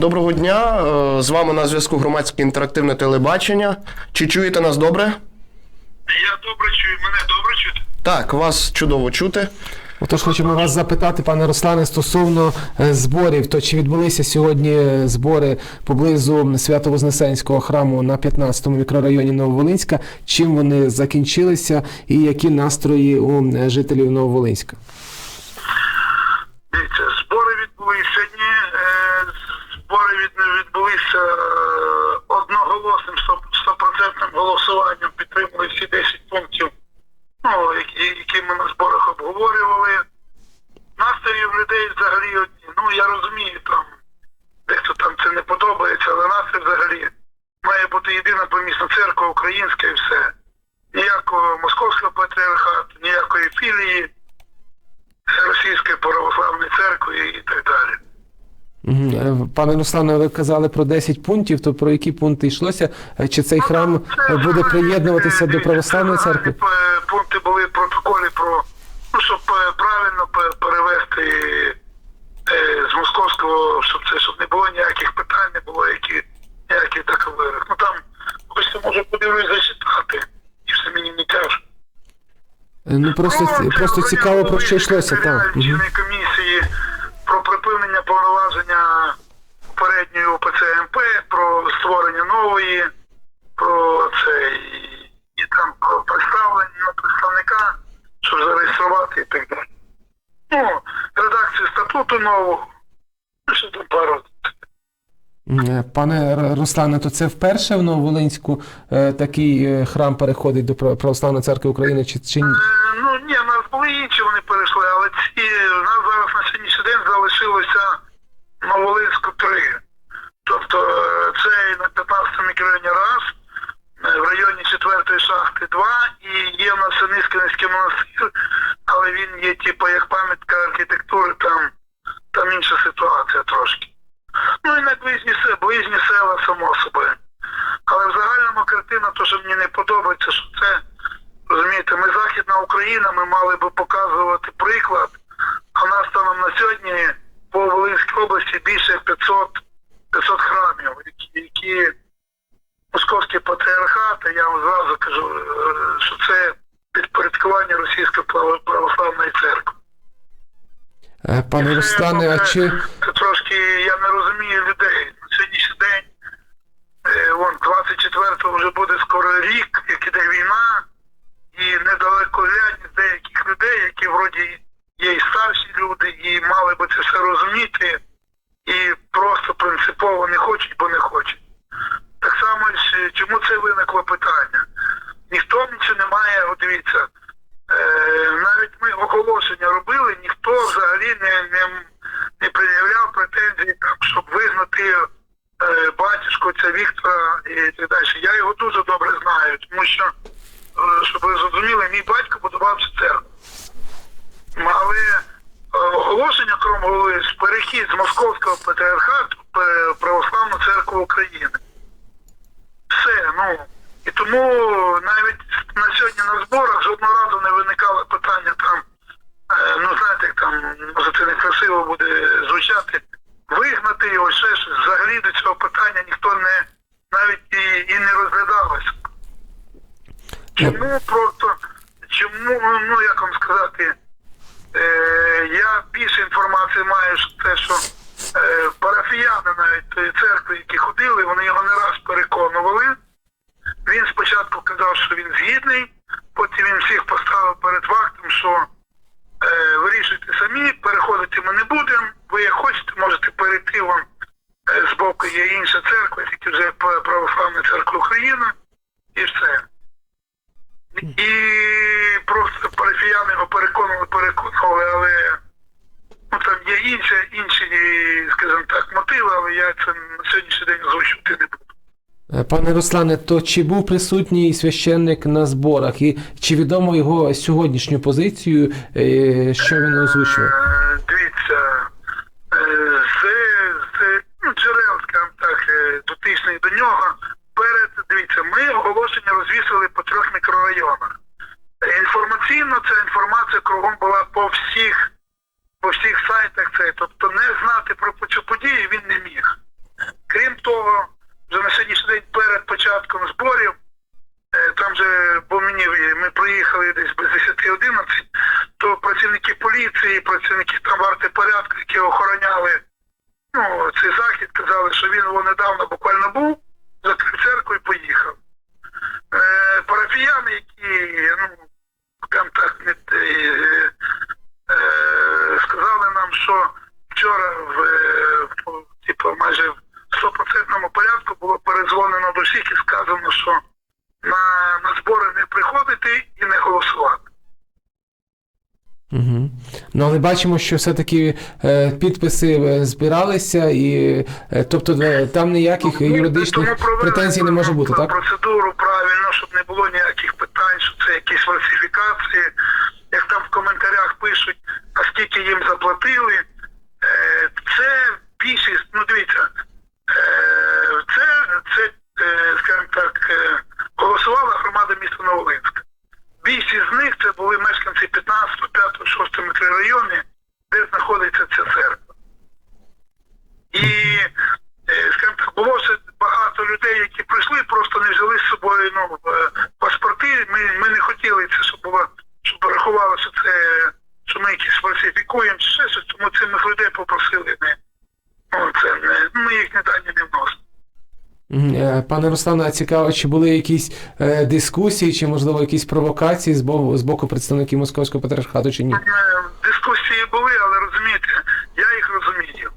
Доброго дня. Е, З вами на зв'язку громадське інтерактивне телебачення. Чи чуєте нас добре? Я добре чую, мене добре чути. Так, вас чудово чути. Отож, хочемо вас запитати, пане Руслане, стосовно е, зборів. То чи відбулися сьогодні е, збори поблизу Свято-Вознесенського храму на 15-му мікрорайоні Нововолинська? Чим вони закінчилися і які настрої у жителів Нововолинська? Дивіться, збори відбулися ні. е, Збори від, відбулися е, одноголосним стопроцентним голосуванням. Підтримали всі 10 пунктів, ну, які, які ми на зборах обговорювали. Настрої в людей взагалі одні. Ну я розумію, там дехто там це не подобається, але настрій взагалі має бути єдина помісна церква українська і все. Ніякого московського патріархату, ніякої філії. Російської православної церкви і так далі. Е, Пане Руслане, ви казали про 10 пунктів, то про які пункти йшлося? Е, Чи цей храм е, буде приєднуватися до православної церкви? Пункти були в протоколі про ну, щоб правильно пе- перевести е, з московського, щоб це щоб не було ніяких питань, не було які, ніяких договорів. Ну там хочете може подивлюсь зачитати, і все мені не тяжко. Ну просто, Ну, просто цікаво про що йшлося. Так. Попередньої ОПЦ МП, про створення нової, про це і, і там про представлення представника, щоб зареєструвати і так далі. Ну, редакцію статуту нового. Що там пару. Пане Руслане, то це вперше в Нововолинську е, такий е, храм переходить до Православної церкви України чи, чи ні? Е, Ну ні, в нас були інші, вони перейшли, але ці у нас зараз на сьогоднішній день залишилося Новолинську 3. Тобто е, це на 15 мікрорайоні раз, е, в районі 4 шахти 2 і є в нас Низький монастир, але він є типу як пам'ятка архітектури, там, там інша ситуація трошки. Ну і на ближні, се- ближні села, само собою. Але в загальному картина, то, що мені не подобається, що це Розумієте, ми Західна Україна, ми мали би показувати приклад, а нас станом на сьогодні по Волинській області більше 500, 500 храмів, які, які московський патріархат, а я вам зразу кажу, е, що це підпорядкування Російської право- православної церкви. Е, Пане Руслане, а Це- чи трошки я не розумію людей. На сьогоднішній день, е, вон 24-го вже буде скоро рік, як іде війна, і недалеко недалекоглядність деяких людей, які вроді є і старші люди, і мали би це все розуміти, і просто принципово не хочуть, бо не хочуть. Так само, ж, чому це виникло питання? Ніхто нічого не має, от дивіться, е, навіть ми оголошення робили, ніхто взагалі не, не, не пред'являв претензій, там, щоб визнати е, батюшку ця Віктора і так далі. Я його дуже добре знаю, тому що, е, щоб ви зрозуміли, мій батько будував церкву. Але е, оголошення Кромголи з перехід з Московського патріархату Православну церкву України. Все, ну. І тому навіть на сьогодні на зборах жодного разу не виникало питання там, е, ну знаєте, там, може це некрасиво буде звучати, вигнати його, ще щось. Взагалі до цього питання ніхто не навіть і, і не розглядалося. Чому просто, чому, ну як вам сказати, е, я більше інформації маю, що те, що е, парафіяни навіть церкви, які ходили, вони його не раз переконували. Він спочатку казав, що він згідний, потім він всіх поставив перед фактом, що е, вирішуйте самі, переходити ми не будемо. Ви як хочете, можете перейти вон е, з боку є інша церква, тільки вже Православна церква України, і все. І просто парафіяни його переконували, переконували, але ну, там є інші, інші, скажімо так, мотиви, але я це на сьогоднішній день озвучувати не буду. Е, пане Руслане, то чи був присутній священник на зборах, і чи відомо його сьогоднішню позицію, е, що він озвучував? Е, Дивіться, з, з ну, джерел, скажімо так, дотичних до нього, перед, дивіться, ми оголошення розвісили по трьох мікрорайонах. Інформаційно ця інформація кругом була по всіх, по всіх сайтах, це, тобто не знати про цю подію він не міг вже на сьогоднішній день перед початком зборів. Е, там же, бо мені ми приїхали десь без 10-11, то працівники поліції, працівники там варти порядку, які охороняли ну, цей захід, казали, що він його недавно буквально був, закрив церкву і поїхав. Е, Парафіяни, які ну, там так не е, е, е, сказали нам, що вчора в, е, в типу майже в стопроцентному порядку було перезвонено до всіх і сказано, що на, на збори не приходити і не голосувати. Угу. Ну, але бачимо, що все-таки е, підписи е, збиралися, і е, тобто е, там ніяких Ну, юридичних претензій не може бути, так? Процедуру правильно, щоб не було ніяких питань, що це якісь фальсифікації. Як там в коментарях пишуть, а скільки їм заплатили. Е, Це більшість, ну дивіться, це, це е, скажімо так, е, голосувала громада міста Новолинська. Більшість з них це були мешканці 15, 5, 6 мікрорайоні, де знаходиться ця церква. І, е, скажімо так, було ще багато людей, які прийшли, просто не взяли з собою ну, е, паспорти. Ми, ми не хотіли це, щоб було, щоб рахувало, що це що ми якісь фальсифікуємо чи ще щось, тому цих людей попросили не. Ну, це не, ми їхні дані не вносимо. Е, Пане Руслане, цікаво, чи були якісь е, дискусії, чи можливо якісь провокації з боку, з боку представників московського патріархату чи ні? Е, Дискусії були, але розумієте, я їх розумію.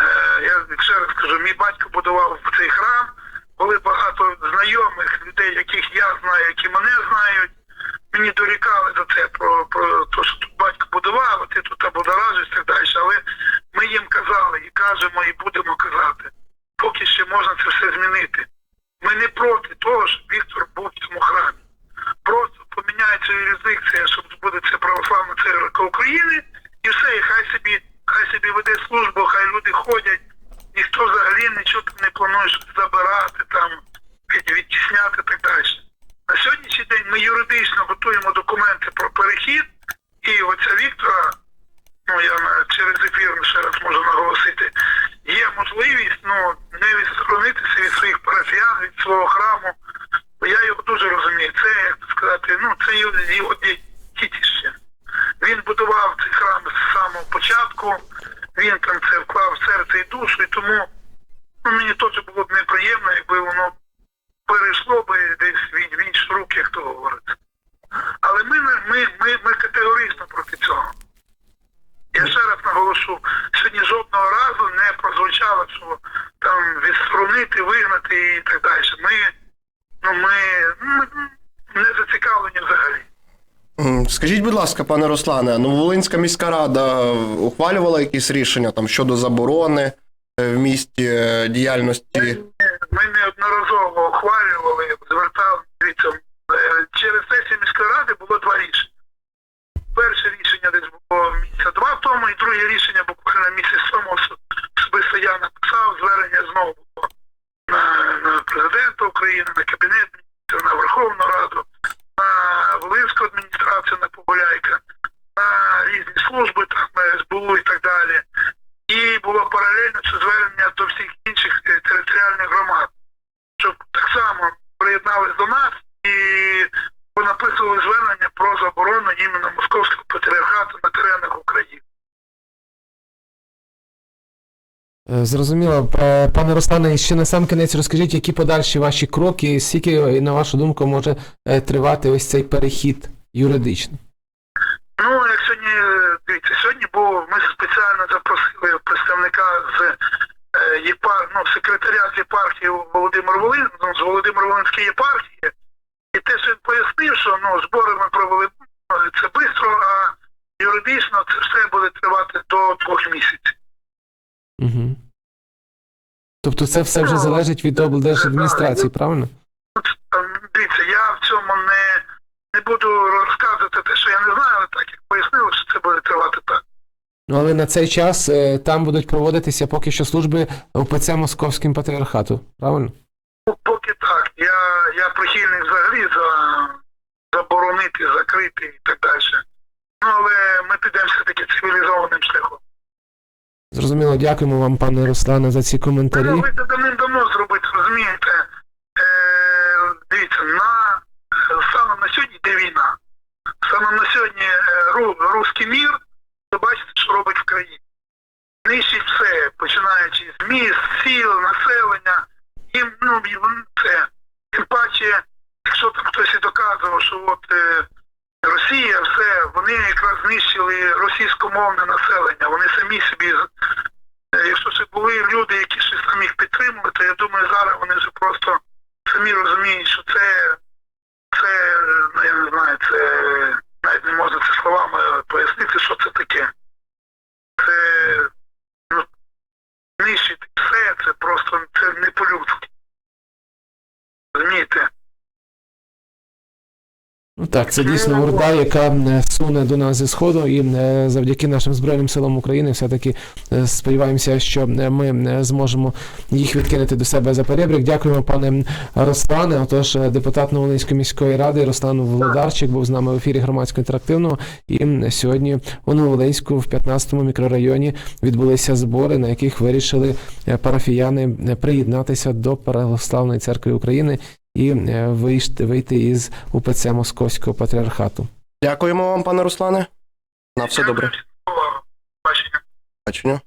Е, Я ще раз кажу, мій батько будував цей храм, були багато знайомих людей, яких я знаю, які мене знають. Мені дорікали за це про, про те, що тут батько будував, а ти тут обудоражиш і так далі. Але ми їм казали і кажемо, і будемо казати, поки ще можна це все змінити. Ми не проти того, щоб Віктор був в цьому храмі. Просто поміняється юрисдикція, щоб буде це православна України, і все, і хай собі, хай собі веде службу, хай люди ходять. Ніхто взагалі нічого не планує забирати, там, відтісняти і так далі. На сьогоднішній день ми юридично готуємо документи про перехід, і оця Віктора, ну я через ефір ще раз можу наголосити, є можливість ну, не відсторонитися від своїх парафіян, від свого храму. Бо я його дуже розумію. Це, як сказати, ну це його, його ді- дітище. Він будував цей храм з самого початку, він там це вклав в серце і душу, і тому ну, мені теж було б неприємно, якби воно перейшло би десь в, в інші руки, як то говориться. Але ми, не- ми, категорично проти цього. Я ще раз наголошу, сьогодні жодного разу не прозвучало, що там відсторонити, вигнати і так далі. Ми, ну, ми, ми не зацікавлені взагалі. Скажіть, будь ласка, пане Руслане, Нововолинська міська рада ухвалювала якісь рішення там щодо заборони е, в місті е, діяльності? Ми неодноразово ухвалювали, звертали дивіться, е, через сесію міської ради було два рішення. Перше рішення десь було місяця два тому, і друге рішення буквально місяць тому осо- особисто я написав, звернення знову було на, на президента України, на кабінет міністрів, на Верховну Раду, на Волинську адміністрацію, на Поболяйка, на різні служби, там е, СБУ і так далі. І було паралельно це звернення до всіх інших е, територіальних громад, щоб так само приєднались до нас і понаписували звернення про заборону іменно московського патріархату на теренах України. Е, Зрозуміло. Пане Руслане, ще на сам кінець розкажіть, які подальші ваші кроки, скільки, на вашу думку, може тривати ось цей перехід юридичний? Ну, як сьогодні, дивіться, сьогодні був, ми спеціально запросили представника з е, єпар, ну, секретаря з єпархії Володимир Волин, ну, з Володимир Волинської єпархії. І те, що він пояснив, що ну, збори ми провели ну, це швидко, а юридично це все буде тривати до двох місяців. Угу. Тобто це все вже залежить від облдержадміністрації, правильно? Ем, Дивіться, я в цьому не, не буду розказувати те, що я не знаю, але так як пояснили, що це буде тривати так. Ну але на цей час е, там будуть проводитися поки що служби УПЦ Московським патріархату, правильно? Ну, Поки так. Я, я прихильник взагалі за заборонити, закрити і так далі. Ну, але ми підемо все-таки цивілізованим шляхом. Зрозуміло, дякуємо вам, пане Руслане, за ці коментарі. Ну, ви це давним-давно зробити, розумієте? Е, дивіться, на станом на сьогодні е, ру- руський мір, ви бачите, що робить в країні. Нищить все, починаючи з міст, сіл, населення. Їм, ну, це. Тим паче, якщо там хтось і доказував, що от е, Росія, все, вони якраз знищили російськомовне населення. Вони самі собі, е, якщо ще були люди, які щось там їх підтримували, то я думаю, зараз вони вже просто самі розуміють, що це, це, ну я не знаю, це навіть не можна це словами пояснити, що це таке. Це ну, нищити все, це просто це не по-людськи. Розумієте? Ну так, це дійсно орда, яка суне до нас зі сходу, і е, завдяки нашим збройним силам України, все-таки е, сподіваємося, що е, ми зможемо їх відкинути до себе за перебрік. Дякуємо, пане Руслане. Отож, депутат Новолинської міської ради Руслан Володарчик був з нами в ефірі громадського інтерактивного. І сьогодні у Новолинську в 15-му мікрорайоні відбулися збори, на яких вирішили парафіяни приєднатися до Православної церкви України і е, вийти, вийти із УПЦ Московського патріархату. Дякуємо вам, пане Руслане. На все добре. Бачення. Бачення.